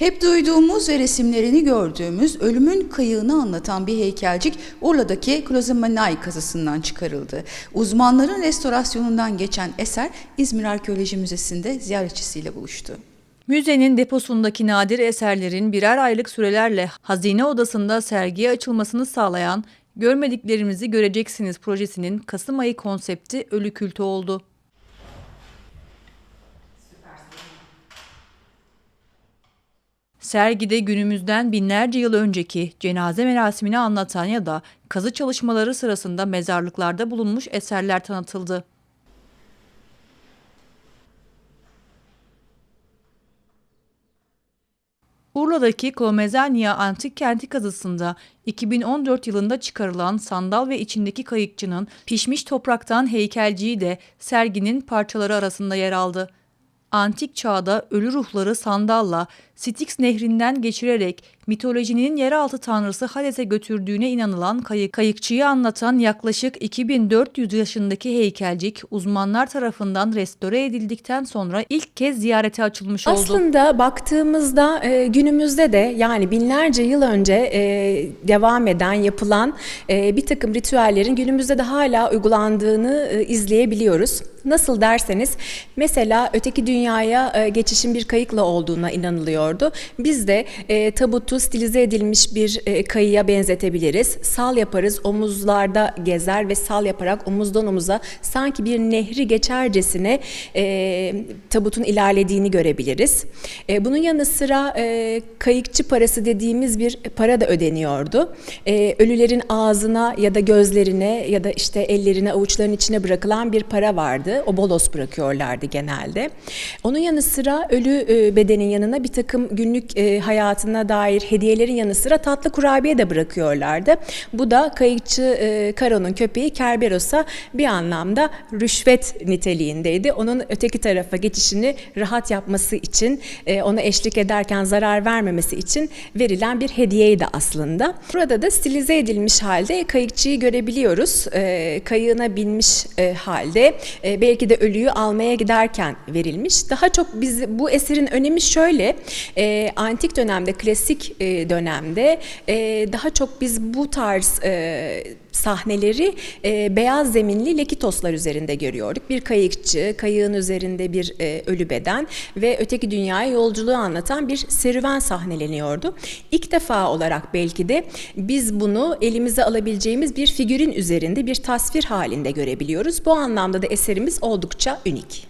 Hep duyduğumuz ve resimlerini gördüğümüz ölümün kayığını anlatan bir heykelcik Urla'daki Klozemenay kazısından çıkarıldı. Uzmanların restorasyonundan geçen eser İzmir Arkeoloji Müzesi'nde ziyaretçisiyle buluştu. Müzenin deposundaki nadir eserlerin birer aylık sürelerle hazine odasında sergiye açılmasını sağlayan Görmediklerimizi Göreceksiniz projesinin Kasım ayı konsepti ölü kültü oldu. Sergide günümüzden binlerce yıl önceki cenaze merasimini anlatan ya da kazı çalışmaları sırasında mezarlıklarda bulunmuş eserler tanıtıldı. Urla'daki Klomezania Antik Kenti kazısında 2014 yılında çıkarılan sandal ve içindeki kayıkçının pişmiş topraktan heykelciği de serginin parçaları arasında yer aldı. Antik çağda ölü ruhları sandalla Styx nehrinden geçirerek mitolojinin yeraltı tanrısı Hades'e götürdüğüne inanılan kayık, kayıkçıyı anlatan yaklaşık 2400 yaşındaki heykelcik uzmanlar tarafından restore edildikten sonra ilk kez ziyarete açılmış oldu. Aslında baktığımızda e, günümüzde de yani binlerce yıl önce e, devam eden yapılan e, bir takım ritüellerin günümüzde de hala uygulandığını e, izleyebiliyoruz. Nasıl derseniz mesela öteki dünyaya e, geçişin bir kayıkla olduğuna inanılıyordu. Biz de e, tabutu stilize edilmiş bir e, kayıya benzetebiliriz. Sal yaparız, omuzlarda gezer ve sal yaparak omuzdan omuza sanki bir nehri geçercesine e, tabutun ilerlediğini görebiliriz. E, bunun yanı sıra e, kayıkçı parası dediğimiz bir para da ödeniyordu. E, ölülerin ağzına ya da gözlerine ya da işte ellerine avuçlarının içine bırakılan bir para vardı. O bolos bırakıyorlardı genelde. Onun yanı sıra ölü e, bedenin yanına bir takım günlük e, hayatına dair hediyelerin yanı sıra tatlı kurabiye de bırakıyorlardı. Bu da kayıkçı e, Karo'nun köpeği Kerberos'a bir anlamda rüşvet niteliğindeydi. Onun öteki tarafa geçişini rahat yapması için, ona eşlik ederken zarar vermemesi için verilen bir hediyeydi aslında. Burada da stilize edilmiş halde kayıkçıyı görebiliyoruz. Kayığına binmiş halde belki de ölüyü almaya giderken verilmiş. Daha çok biz bu eserin önemi şöyle. E, antik dönemde, klasik e, dönemde e, daha çok biz bu tarz e, sahneleri e, beyaz zeminli lekitoslar üzerinde görüyorduk. Bir kayıkçı, kayığın üzerinde bir e, ölü beden ve öteki dünyaya yolculuğu anlatan bir serüven sahneleniyordu. İlk defa olarak belki de biz bunu elimize alabileceğimiz bir figürün üzerinde bir tasvir halinde görebiliyoruz. Bu anlamda da eserimiz oldukça ünik.